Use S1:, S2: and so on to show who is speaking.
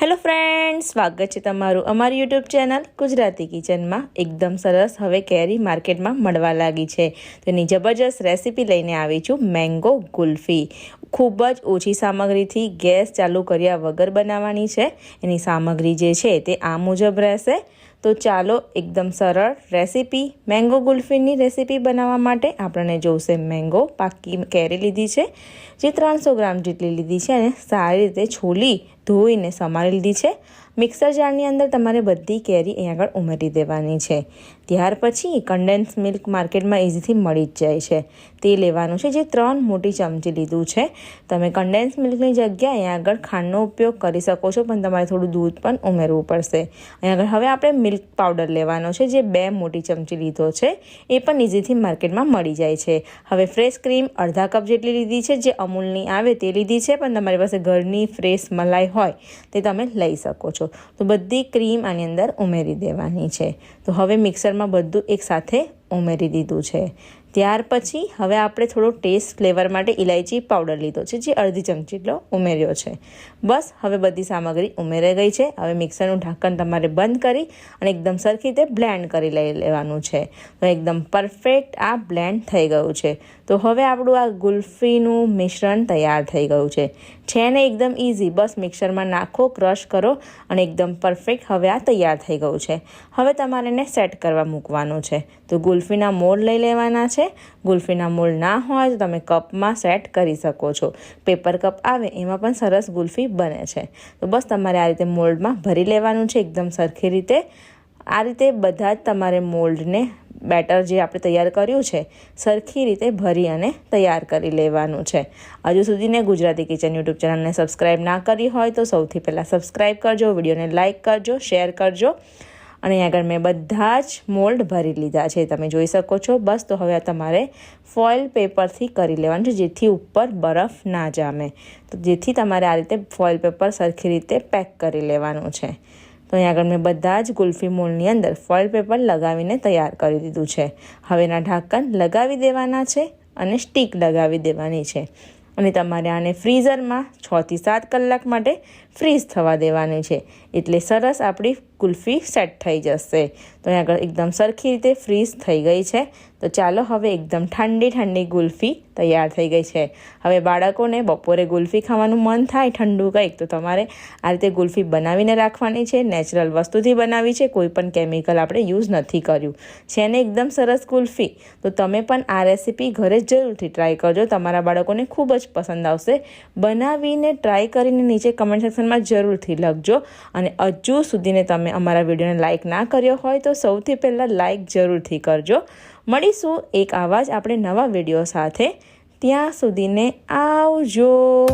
S1: Hello friend સ્વાગત છે તમારું અમારી યુટ્યુબ ચેનલ ગુજરાતી કિચનમાં. એકદમ સરસ હવે કેરી માર્કેટમાં મળવા લાગી છે. તેની જબરજસ્ત રેસીપી લઈને આવી છું, મેંગો ગુલ્ફી. ખૂબ જ ઓછી સામગ્રીથી ગેસ ચાલુ કર્યા વગર બનાવવાની છે. એની સામગ્રી જે છે તે આ મુજબ રહેશે. તો ચાલો એકદમ સરળ રેસીપી મેંગો ગુલ્ફીની રેસીપી બનાવવા માટે આપણને જોશે મેંગો પાકી કેરી લીધી છે, જે ત્રણસો ગ્રામ જેટલી લીધી છે અને સારી રીતે છોલી ધોઈને સમારી લીધી છે. મિક્સર જારની અંદર તમારે બધી કેરી અહીં આગળ ઉમેરી દેવાની છે. ત્યાર પછી કન્ડેન્સ મિલ્ક માર્કેટમાં ઇઝીથી મળી જ જાય છે. તે લેવાનું છે જે ત્રણ મોટી ચમચી લીધું છે. તમે કન્ડેન્સ મિલ્કની જગ્યાએ અહીંયા આગળ ખાંડનો ઉપયોગ કરી શકો છો, પણ તમારે થોડું દૂધ પણ ઉમેરવું પડશે. અહીંયા આગળ હવે આપણે મિલ્ક પાવડર લેવાનો છે જે બે મોટી ચમચી લીધો છે. એ પણ ઇઝીથી માર્કેટમાં મળી જાય છે. હવે ફ્રેશ ક્રીમ અડધા કપ જેટલી લીધી છે, જે અમૂલની આવે તે લીધી છે, પણ તમારી પાસે ઘરની ફ્રેશ મલાઈ હોય તે તમે લઈ શકો છો. તો બધી ક્રીમ આની અંદર ઉમેરી દેવાની છે. તો હવે મિક્સરમાં બધું એકસાથે ઉમેરી દીધું છે. ત્યાર પછી હવે આપણે થોડો ટેસ્ટ ફ્લેવર માટે ઇલાયચી પાવડર લીધો છે, જે અડધી ચમચી જેટલો ઉમેર્યો છે. બસ, હવે બધી સામગ્રી ઉમેરાઈ ગઈ છે. હવે મિક્સરનું ઢાંકણ તમારે બંધ કરી અને એકદમ સરખી રીતે બ્લેન્ડ કરી લઈ લેવાનું છે. તો એકદમ પરફેક્ટ આ બ્લેન્ડ થઈ ગયું છે. તો હવે આપણું આ ગુલ્ફીનું મિશ્રણ તૈયાર થઈ ગયું છે. છે ને એકદમ ઇઝી બસ મિક્સરમાં નાખો ક્રશ કરો અને એકદમ પરફેક્ટ હવે આ તૈયાર થઈ ગયું છે. હવે તમારે એને સેટ કરવા મૂકવાનું છે. તો ગુલ્ફીના મોડ લઈ લેવાના છે. ગુલ્ફીના મોલ્ડ ના હોય તો તમે કપમાં સેટ કરી શકો છો. પેપર કપ આવે એમાં પણ સરસ ગુલ્ફી બને છે. તો બસ તમારે આ રીતે મોલ્ડમાં ભરી લેવાનું છે. એકદમ સરખી રીતે. આ રીતે બધા જ તમારે મોલ્ડને બેટર જે આપણે તૈયાર કર્યું છે, સરખી રીતે ભરી અને તૈયાર કરી લેવાનું છે. હજુ સુધીને ગુજરાતી કિચન યુટ્યુબ ચેનલને સબસ્ક્રાઈબ ના કરી હોય તો સૌથી પહેલાં સબસ્ક્રાઈબ કરજો, વિડીયોને લાઇક કરજો, શેર કરજો. અને આગળ મેં બધા જ મોલ્ડ ભરી લીધા છે, તમે જોઈ શકો છો. બસ તો હવે તમારે ફોઇલ પેપરથી કરી લેવાનું છે, જેથી ઉપર બરફ ના જામે. તો જેથી તમારે આ રીતે ફોઇલ પેપર સરખી રીતે પેક કરી લેવાનું છે. તો અહીં આગળ મેં બધા જ ગુલ્ફી મૂળની અંદર ફોઇલ પેપર લગાવીને તૈયાર કરી દીધું છે. હવેના ઢાંકણ લગાવી દેવાના છે અને સ્ટીક લગાવી દેવાની છે. અને તમારે આને ફ્રીઝરમાં છથી સાત કલાક માટે ફ્રીઝ થવા દેવાની છે. એટલે સરસ આપણી કુલ્ફી સેટ થઈ જશે. તો અહીં આગળ એકદમ સરખી રીતે ફ્રીઝ થઈ ગઈ છે. તો ચાલો હવે એકદમ ઠંડી ઠંડી ગુલ્ફી તૈયાર થઈ ગઈ છે. હવે બાળકોને બપોરે ગુલ્ફી ખાવાનું મન થાય ઠંડુ કંઈક, તો તમારે આ રીતે ગુલ્ફી બનાવીને રાખવાની છે. નેચરલ વસ્તુથી બનાવી છે. કોઈ પણ કેમિકલ આપણે યુઝ નથી કર્યું. છે ને એકદમ સરસ ગુલ્ફી તો તમે પણ આ રેસીપી ઘરે જરૂરથી ટ્રાય કરજો. તમારા બાળકોને ખૂબ જ પસંદ આવશે. બનાવીને ટ્રાય કરીને નીચે કમેન્ટ સેક્શનમાં જરૂરથી લખજો. અને હજુ સુધીને તમે અમારા વિડીયોને લાઇક ના કર્યો હોય તો સૌથી પહેલાં લાઇક જરૂરથી કરજો. મળીશું એક આવા આપણે નવા વીડિયો સાથે. ત્યાં સુધીને આવજો.